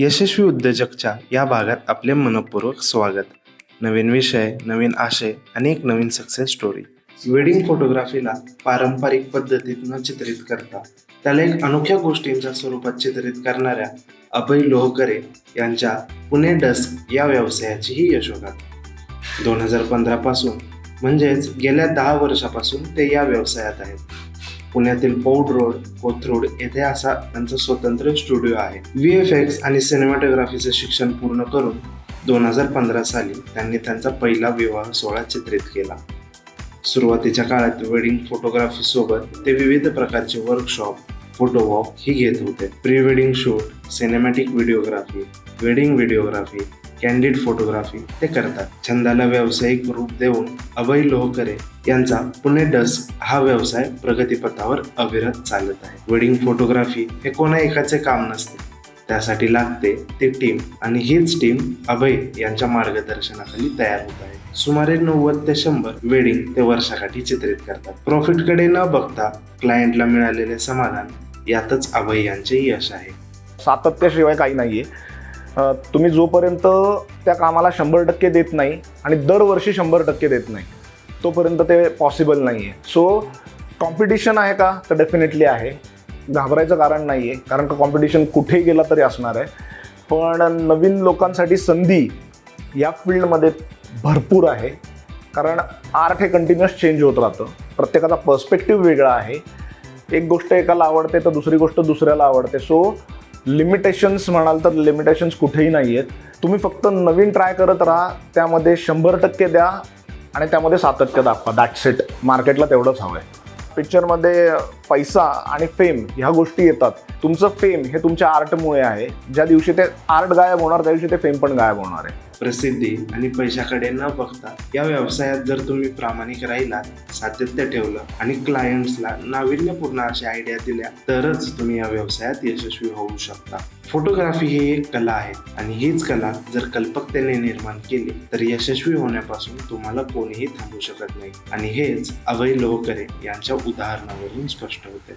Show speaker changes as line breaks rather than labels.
यशस्वी उद्योजकच्या या भागात आपले मनपूर्वक स्वागत. नवीन विषय नवीन आशय अनेक नवीन सक्सेस स्टोरी वेडिंग फोटोग्राफीला पारंपरिक पद्धतीत न चित्रित करता त्याला एक अनोख्या गोष्टींच्या स्वरूपात चित्रित करणाऱ्या अभय लोहकरे यांच्या पुणे डस्क या व्यवसायाची ही यशोगाथा. दोन हजार पंधरापासून म्हणजेच गेल्या दहा वर्षापासून ते या व्यवसायात आहेत. पुण्यातील पौड रोड कोथरूड येथे असा त्यांचा स्वतंत्र स्टुडिओ आहे. व्ही एफ एक्स आणि सिनेमॅटोग्राफीचं शिक्षण पूर्ण करून दोन हजार पंधरा साली त्यांनी त्यांचा पहिला विवाह सोहळा चित्रित केला. सुरुवातीच्या काळात वेडिंग फोटोग्राफीसोबत ते विविध प्रकारचे वर्कशॉप फोटो वॉक ही घेत होते. Pre wedding shoot cinematic videography wedding videography candid photography ते करतात. छंदाला व्यावसायिक रूप देऊन अभय लोहकरे यांचा पुणे डस्क हा व्यवसाय प्रगतीपथावर अविरत चालत आहे. वेडिंग फोटोग्राफी हे कोणा एकाचे काम नसते. त्यासाठी लागते ती टीम आणि हीच टीम अभय यांच्या मार्गदर्शनाखाली तयार होत आहे. सुमारे नव्वद ते शंभर वेडिंग ते वर्षाकाठी चित्रित करतात. प्रॉफिटकडे न बघता क्लायंटला मिळालेले समाधान यातच अभय यांचे यश आहे.
सातत्याशिवाय काही नाहीये. तुम्ही जोपर्यंत त्या कामाला शंभर टक्के देत नाही आणि दरवर्षी शंभर टक्के देत नाही तोपर्यंत ते पॉसिबल नाही आहे सो कॉम्पिटिशन आहे का? तर डेफिनेटली आहे. घाबरायचं कारण नाही आहे कारण का कॉम्पिटिशन कुठेही गेला तरी असणार आहे. पण नवीन लोकांसाठी संधी या फील्डमध्ये भरपूर आहे. कारण आर्ट हे कंटिन्युअस चेंज होत राहतं. प्रत्येकाचा पर्स्पेक्टिव्ह वेगळा आहे. एक गोष्ट एकाला आवडते तर दुसरी गोष्ट दुसऱ्याला आवडते. सो लिमिटेशन्स म्हणाल तर लिमिटेशन्स कुठेही नाही आहेत तुम्ही फक्त नवीन ट्राय करत राहा त्यामध्ये शंभर टक्के द्या आणि त्यामध्ये सातत्य दाखवा. दॅट्स इट मार्केटला तेवढंच हवं आहे पिक्चरमध्ये पैसा आणि फेम ह्या गोष्टी येतात. तुमचं फेम हे तुमच्या आर्टमुळे आहे. ज्या दिवशी ते आर्ट गायब होणार त्या दिवशी ते फेम पण गायब होणार आहे.
प्रसिद्धी आणि पैशाकडे न बघता या व्यवसायात जर तुम्ही प्रामाणिक राहिलात सातत्य ठेवलं आणि क्लायंट्सला नाविन्यपूर्ण अशा आयडिया दिल्या तरच तुम्ही या व्यवसायात यशस्वी होऊ शकता. फोटोग्राफी ही एक कला आहे आणि हीच कला जर कल्पकतेने निर्माण केली तर यशस्वी होण्यापासून तुम्हाला कोणीही थांबू शकत नाही. आणि हेच अभय लोहकरे यांच्या उदाहरणावरून स्पष्ट होते.